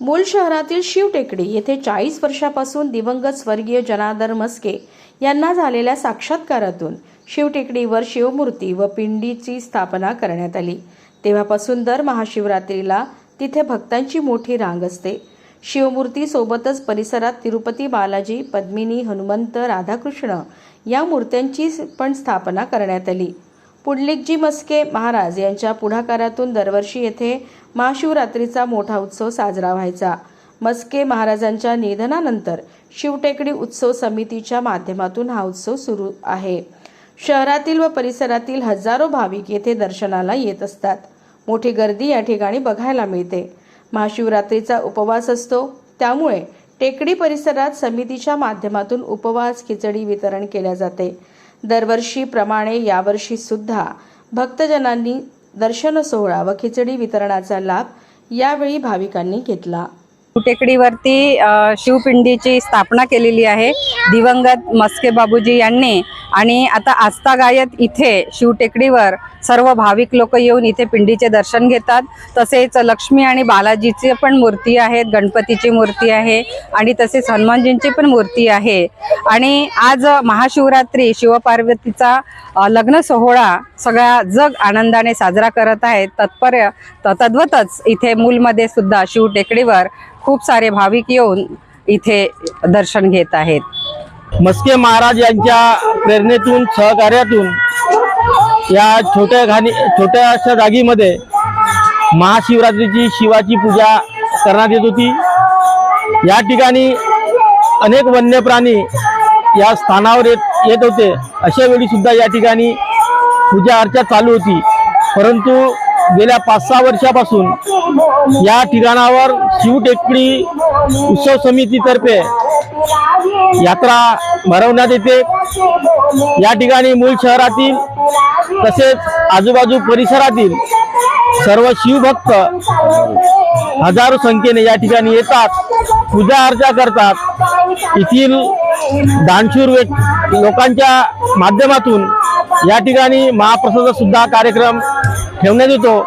मूल शहरातील शिवटेकडी येथे चाळीस वर्षापासून दिवंगत स्वर्गीय जनार्दन मस्के यांना झालेल्या साक्षात्कारातून शिवटेकडीवर शिवमूर्ती व पिंडीची स्थापना करण्यात आली. तेव्हापासून दर महाशिवरात्रीला तिथे भक्तांची मोठी रांग असते. शिवमूर्ती सोबतच परिसरात तिरुपती बालाजी पद्मिनी हनुमंत राधाकृष्ण या मूर्त्यांची पण स्थापना करण्यात आली. पुंडलिकजी मस्के महाराज यांच्या पुढाकारातून दरवर्षी येथे महाशिवरात्रीचा मोठा उत्सव साजरा व्हायचा. मस्के महाराजांच्या निधनानंतर शिवटेकडी उत्सव समितीच्या माध्यमातून हा उत्सव सुरू आहे. शहरातील व परिसरातील हजारो भाविक येथे दर्शनाला येत असतात. मोठी गर्दी या ठिकाणी बघायला मिळते. महाशिवरात्रीचा उपवास असतो. त्यामुळे टेकडी परिसरात समितीच्या माध्यमातून उपवास खिचडी वितरण केल्या जाते. दरवर्षीप्रमाणे यावर्षी सुद्धा भक्तजनांनी दर्शन सोहळा व खिचडी वितरणाचा लाभ यावेळी भाविकांनी घेतला. टेकडीवरती शिवपिंडीची स्थापना केलेली आहे. दिवंगत मस्के बाबूजी यांनी आणि आता आस्था गायत इथे शिवटेकडीवर सर्व भाविक लोक येऊन इथे पिंडीचे दर्शन घेतात. तसेच लक्ष्मी आणि बालाजीची पण मूर्ती आहेत गणपतीची मूर्ती आहे आणि तसेच हनुमानजींची पण मूर्ती आहे. आणि आज महाशिवरात्री शिवपार्वतीचा लग्न सोहळा सगळा जग आनंदाने साजरा करत आहे तत्पर्य त- तद्वतच इथे मूलमध्ये सुद्धा शिवटेकडीवर खूप सारे भाविक येऊन इथे दर्शन घेत आहेत. मस्के महाराज यांच्या प्रेरणेतून सहकार्यातून या छोट्या घाणी छोट्याशा जागीमध्ये महाशिवरात्रीची शिवाची पूजा करण्यात येत होती. या ठिकाणी अनेक वन्य प्राणी या स्थानावर येत येत होते. अशा वेळी सुद्धा या ठिकाणी पूजा अर्चा चालू होती. परंतु गेल्या पाच सहा वर्षापासून या ठिकाणावर शिवटेकडी उत्सव समितीतर्फे यात्रा भरवण्यात येते. या ठिकाणी मूळ शहरातील तसेच आजूबाजू परिसरातील सर्व शिवभक्त हजारो संख्येने या ठिकाणी येतात पूजा अर्चा करतात. येथील दानशूर लोकांच्या माध्यमातून या ठिकाणी महाप्रसाद सुद्धा कार्यक्रम ठेवण्यात येतो.